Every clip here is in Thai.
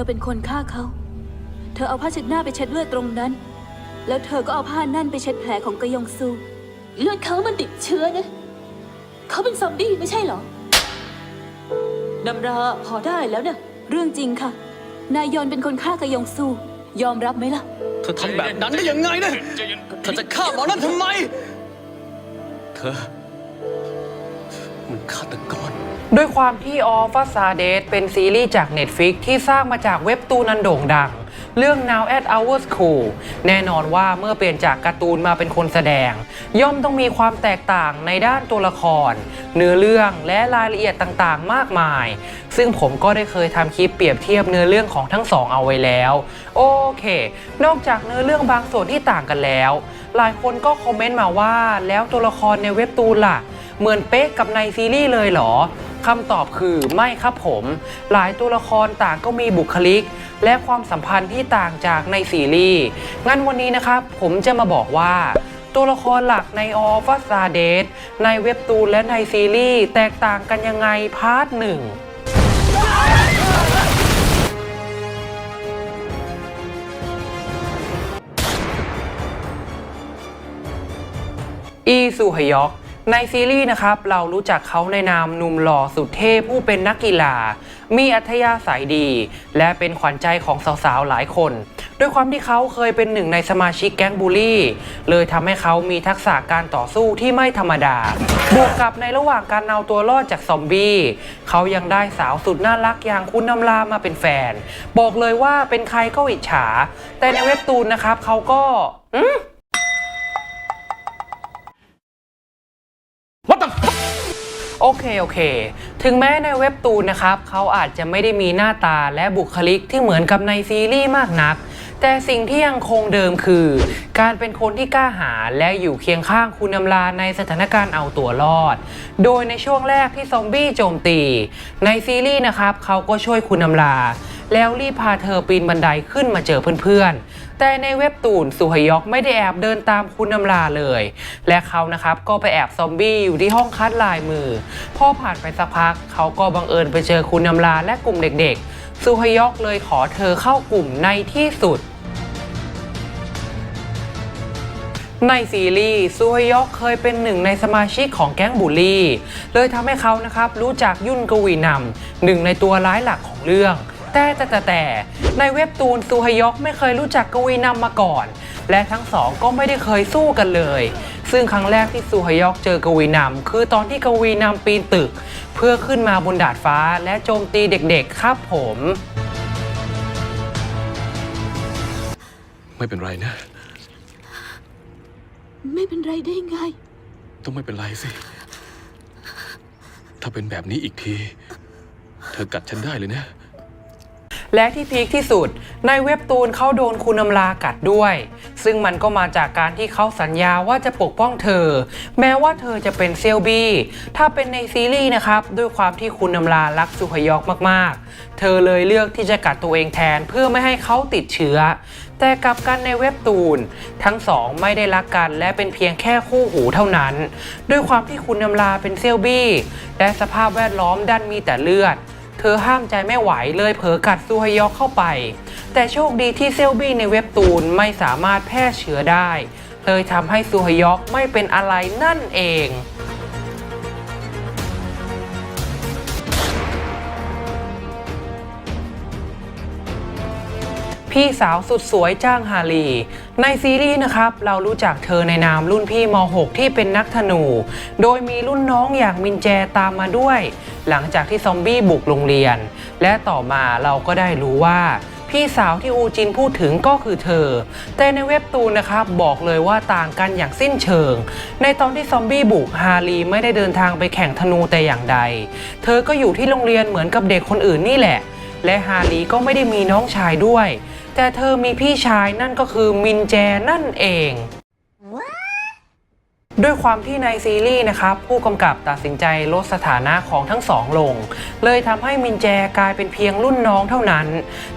ธอเป็นคนฆ่าเขา เธอเอาผ้าเช็ดหน้าไปเช็ดเลือดตรงนั้น แล้วเธอก็เอาผ้านั่นไปเช็ดแผลของกยองซู เลือดเขามันติดเชื้อนะ เขาเป็นซอมบี้ไม่ใช่เหรอนำราพอได้แล้วนะเรื่องจริงค่ะ นายยอนเป็นคนฆ่ากยองซู ยอมรับไหมล่ะ เธอทำแบบนั้นได้ยังไงนะเธอจะฆ่าหมอนั่นทำไม เธอ มันฆาตกร ด้วยความที่ออฟซาเดสเป็นซีรีส์จาก Netflix ที่สร้างมาจากเว็บตูนันโด่งดัง เรื่อง Now at Our School แน่นอนว่าเมื่อเปลี่ยนจากการ์ตูนมาเป็นคนแสดง ย่อมต้องมีความแตกต่างในด้านตัวละคร เนื้อเรื่องและรายละเอียดต่างๆ มากมาย ซึ่งผมก็ได้เคยทำคลิปเปรียบเทียบเนื้อเรื่องของทั้งสองเอาไว้แล้ว โอเค นอกจากเนื้อเรื่องบางส่วนที่ต่างกันแล้ว หลายคนก็คอมเมนต์มาว่าแล้วตัวละครในเว็บตูนล่ะ เหมือนเป๊ะกับในซีรีส์เลยเหรอ คำตอบคือไม่ครับผม หลายตัวละครต่างก็มีบุคลิก และความสัมพันธ์ที่ต่างจากในซีรีส์งั้นวันนี้นะครับผมจะมาบอกว่า ตัวละครหลักในออฟซาเดสในเว็บตูนและในซีรีส์แตกต่างกันยังไงพาร์ทหนึ่งอีซูฮยอก ในซีรีส์นะครับเรารู้จักเขาในนามหนุ่มหล่อสุดเท่ผู้เป็นนักกีฬา มีอัธยาศัยดี และเป็นขวัญใจของสาวๆหลายคน ด้วยความที่เขาเคยเป็นหนึ่งในสมาชิกแก๊งบูลลี่ เลยทำให้เขามีทักษะการต่อสู้ที่ไม่ธรรมดา บวกกับในระหว่างการเอาตัวรอดจากซอมบี้ เขายังได้สาวสุดน่ารักอย่างคุณน้ำลามาเป็นแฟน บอกเลยว่าเป็นใครก็อิจฉา แต่ในเว็บตูนนะครับเขาก็อืม เคโอเค ถึงแม้ในเว็บตูนนะครับเขาอาจจะไม่ได้มีหน้าตาและบุคลิกที่เหมือนกับในซีรีส์มากนัก แต่สิ่งที่ยังคงเดิมคือ การเป็นคนที่กล้าหาญและอยู่เคียงข้างคุณอำลาในสถานการณ์เอาตัวรอด โดยในช่วงแรกที่ซอมบี้โจมตี ในซีรีส์นะครับเขาก็ช่วยคุณอำลา แล้วรีบพาเธอปีนบันไดขึ้นมาเจอเพื่อนๆ แต่ในเว็บตูนสุฮยอกไม่ได้แอบเดินตามคุณอำลาเลย และเขานะครับก็ไปแอบซอมบี้อยู่ที่ห้องคัดลายมือ พอผ่านไปสักพัก เขาก็บังเอิญไปเจอคุณอำลาและกลุ่มเด็กๆ สุฮยอกเลยขอเธอเข้ากลุ่มในที่สุดในซีรีส์ซูฮยอกเคยเป็นหนึ่งในสมาชิกของแก๊งบูลลี่ เลยทำให้เขานะครับรู้จักยุ่นกวีนำหนึ่งในตัวร้ายหลักของเรื่อง แต่แต่แต่แต่ในเว็บตูนซูฮยอกไม่เคยรู้จักกวีนำมาก่อน และทั้งสองก็ไม่ได้เคยสู้กันเลย ซึ่งครั้งแรกที่ซูฮยอกเจอกวีนำคือตอนที่กวีนำปีนตึก เพื่อขึ้นมาบนดาดฟ้าและโจมตีเด็กๆ ครับผม ไม่เป็นไรนะ ไม่เป็นไรได้ไง ต้องไม่เป็นไรสิ ถ้าเป็นแบบนี้อีกที เธอกัดฉันได้เลยนะ และที่พีคที่สุด ในเว็บตูนเขาโดนคุณอำลากัดด้วย ซึ่งมันก็มาจากการที่เขาสัญญาว่าจะปกป้องเธอ แม้ว่าเธอจะเป็นเซลบี้ ถ้าเป็นในซีรีส์นะครับ ด้วยความที่คุณอำลารักสุฮยอกมากๆ เธอเลยเลือกที่จะกัดตัวเองแทนเพื่อไม่ให้เขาติดเชื้อ แต่กลับกันในเว็บตูน ทั้งสองไม่ได้รักกันและเป็นเพียงแค่คู่หูเท่านั้น ด้วยความที่คุณอำลาเป็นเซลบี้ และสภาพแวดล้อมดันมีแต่เลือด เธอห้ามใจไม่ไหวเลยเผลอกัดซูฮยอกเข้าไป แต่โชคดีที่เซลบี้ในเว็บตูนไม่สามารถแพร่เชื้อได้ เลยทำให้ซูฮยอกไม่เป็นอะไรนั่นเอง พี่สาวสุดสวยจ้างฮาลี ในซีรีส์นะครับ เรารู้จักเธอในนามรุ่นพี่ม .6 ที่เป็นนักธนู โดยมีรุ่นน้องอย่างมินแจตามมาด้วย หลังจากที่ซอมบี้บุกโรงเรียน และต่อมาเราก็ได้รู้ว่าพี่สาวที่อูจินพูดถึงก็คือเธอ แต่ในเว็บตูนนะครับบอกเลยว่าต่างกันอย่างสิ้นเชิง ในตอนที่ซอมบี้บุกฮาลีไม่ได้เดินทางไปแข่งธนูแต่อย่างใด เธอก็อยู่ที่โรงเรียนเหมือนกับเด็กคนอื่นนี่แหละ และฮาลีก็ไม่ได้มีน้องชายด้วย แต่เธอมีพี่ชายนั่นก็คือมินแจนั่นเอง ด้วยความที่ในซีรีส์นะครับ ผู้กำกับตัดสินใจลดสถานะของทั้งสองลง เลยทำให้มินแจกลายเป็นเพียงรุ่นน้องเท่านั้น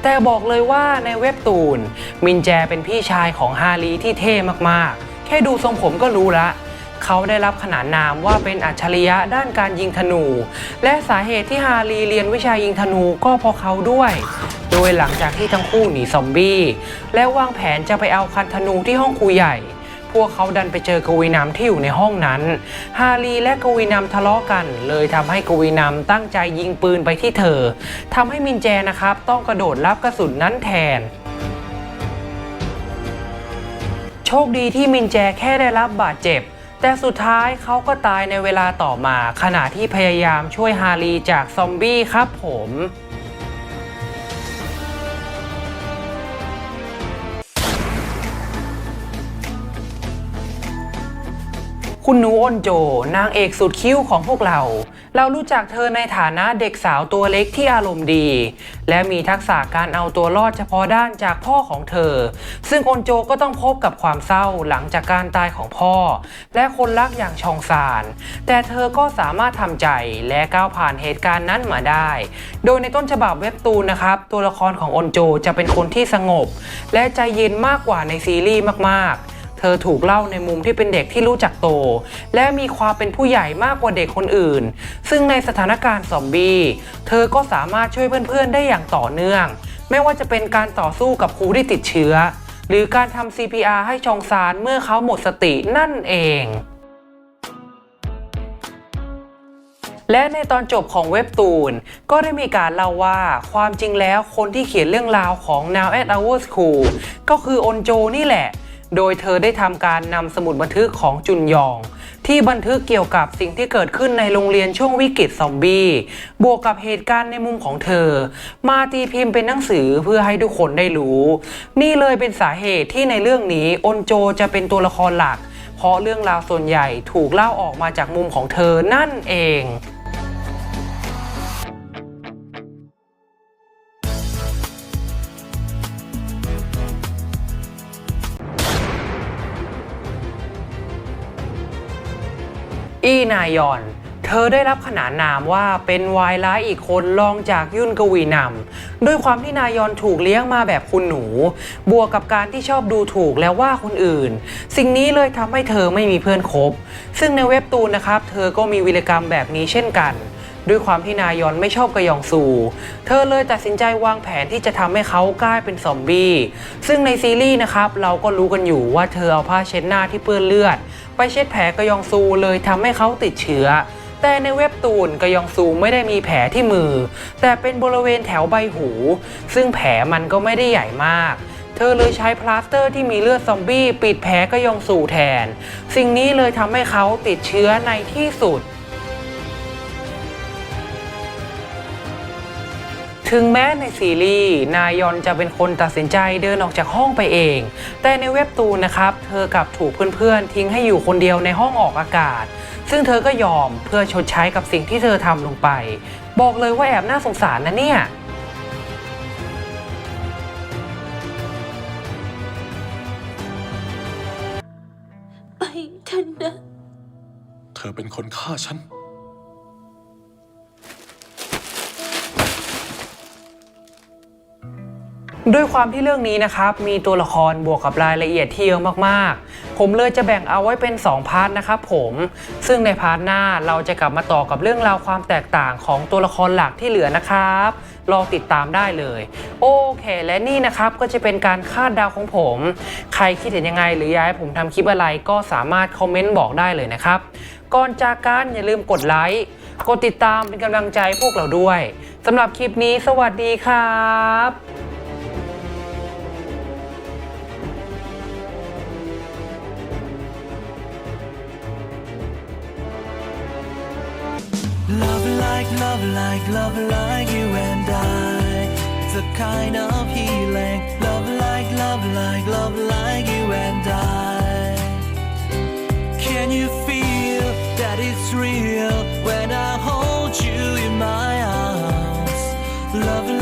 แต่บอกเลยว่าในเว็บตูน มินแจเป็นพี่ชายของฮารีที่เท่มากๆ แค่ดูทรงผมก็รู้ละเขาได้รับขนานนามว่าเป็นอัจฉริยะด้านการยิงธนู และสาเหตุที่ฮารีเรียนวิชายิงธนูก็เพราะเขาด้วย โดยหลังจากที่ทั้งคู่หนีซอมบี้ และวางแผนจะไปเอาคันธนูที่ห้องครูใหญ่ พวกเขาดันไปเจอกวีนำที่อยู่ในห้องนั้น ฮารีและกวีนำทะเลาะกัน เลยทำให้กวีนำตั้งใจยิงปืนไปที่เธอทำให้มินแจนะครับ ต้องกระโดดรับกระสุนนั้นแทนโชคดีที่มินแจแค่ได้รับบาดเจ็บ แต่สุดท้ายเขาก็ตายในเวลาต่อมา ขณะที่พยายามช่วยฮารีจากซอมบี้ครับผม คุณหนูอ้นโจ นางเอกสุดคิ้วของพวกเรา เรารู้จักเธอในฐานะเด็กสาวตัวเล็กที่อารมณ์ดี และมีทักษะการเอาตัวรอดเฉพาะด้านจากพ่อของเธอ ซึ่งอ้นโจก็ต้องพบกับความเศร้าหลังจากการตายของพ่อ และคนรักอย่างชองซาน แต่เธอก็สามารถทำใจและก้าวผ่านเหตุการณ์นั้นมาได้ โดยในต้นฉบับเว็บตูนนะครับ ตัวละครของอนโจจะเป็นคนที่สงบ และใจเย็นมากกว่าในซีรีส์มากๆ เธอถูกเล่าในมุมที่เป็นเด็กที่รู้จักโต และมีความเป็นผู้ใหญ่มากกว่าเด็กคนอื่น ซึ่งในสถานการณ์ซอมบี้เธอก็สามารถช่วยเพื่อนๆได้อย่างต่อเนื่อง ไม่ว่าจะเป็นการต่อสู้กับครูที่ติดเชื้อ หรือการทำ CPR ให้ชองซานเมื่อเขาหมดสตินั่นเองและในตอนจบของเว็บตูน ก็ได้มีการเล่าว่าความจริงแล้วคนที่เขียนเรื่องราวของ Now at Our School ก็คืออนโจนี่แหละ โดยเธอได้ทำการนำสมุดบันทึกของจุนยอง ที่บันทึกเกี่ยวกับสิ่งที่เกิดขึ้นในโรงเรียนช่วงวิกฤตซอมบี้ บวกกับเหตุการณ์ในมุมของเธอ มาตีพิมพ์เป็นหนังสือเพื่อให้ทุกคนได้รู้ นี่เลยเป็นสาเหตุที่ในเรื่องนี้อนโจจะเป็นตัวละครหลัก เพราะเรื่องราวส่วนใหญ่ถูกเล่าออกมาจากมุมของเธอนั่นเอง อีนายอน เธอได้รับขนานนามว่าเป็นวายร้ายอีกคนรองจากยุ่นกวีนำด้วยความที่นายอนถูกเลี้ยงมาแบบคุณหนู บวกกับการที่ชอบดูถูกและว่าคนอื่น สิ่งนี้เลยทำให้เธอไม่มีเพื่อนคบ ซึ่งในเว็บตูนนะครับ เธอก็มีวิรกรรมแบบนี้เช่นกัน ด้วยความที่นายอนไม่ชอบกระยองซู เธอเลยตัดสินใจวางแผนที่จะทำให้เขากลายเป็นซอมบี้ซึ่งในซีรีส์นะครับเราก็รู้กันอยู่ว่าเธอเอาผ้าเช็ดหน้าที่เปื้อนเลือด ไปเช็ดแผลกระยองซูเลยทำให้เขาติดเชื้อแต่ในเว็บตูนกระยองซูไม่ได้มีแผลที่มือ แต่เป็นบริเวณแถวใบหู ซึ่งแผลมันก็ไม่ได้ใหญ่มาก เธอเลยใช้พลาสเตอร์ที่มีเลือดซอมบี้ปิดแผลกระยองซูแทน สิ่งนี้เลยทำให้เขาติดเชื้อในที่สุด ถึงแม้ในซีรีส์นายอนจะเป็นคนตัดสินใจเดินออกจากห้องไปเอง แต่ในเว็บตูนนะครับ เธอกลับถูกเพื่อนๆ ทิ้งให้อยู่คนเดียวในห้องออกอากาศ ซึ่งเธอก็ยอมเพื่อชดใช้กับสิ่งที่เธอทำลงไป บอกเลยว่าแอบน่าสงสารนะเนี่ยไปเถอะนะ เธอเป็นคนฆ่าฉัน ด้วยความที่เรื่องนี้นะครับมีตัวละครบวกกับรายละเอียดที่เยอะมากๆ ผมเลยจะแบ่งเอาไว้เป็น 2 พาร์ทนะครับผม ซึ่งในพาร์ทหน้าเราจะกลับมาต่อกับเรื่องราวความแตกต่างของตัวละครหลักที่เหลือนะครับรอติดตามได้เลย โอเค และนี่นะครับก็จะเป็นการคาดเดาของผม ใครคิดเห็นยังไง หรืออยากให้ผมทำคลิปอะไรก็สามารถคอมเมนต์บอกได้เลยนะครับก่อนจากกันอย่าลืมกดไลค์กดติดตามเป็นกำลังใจพวกเราด้วยสำหรับคลิปนี้สวัสดีครับ like love, like love, like you and I. It's a kind of healing. Love, like love, like love, like you and I. Can you feel that it's real when I hold you in my arms? Love, like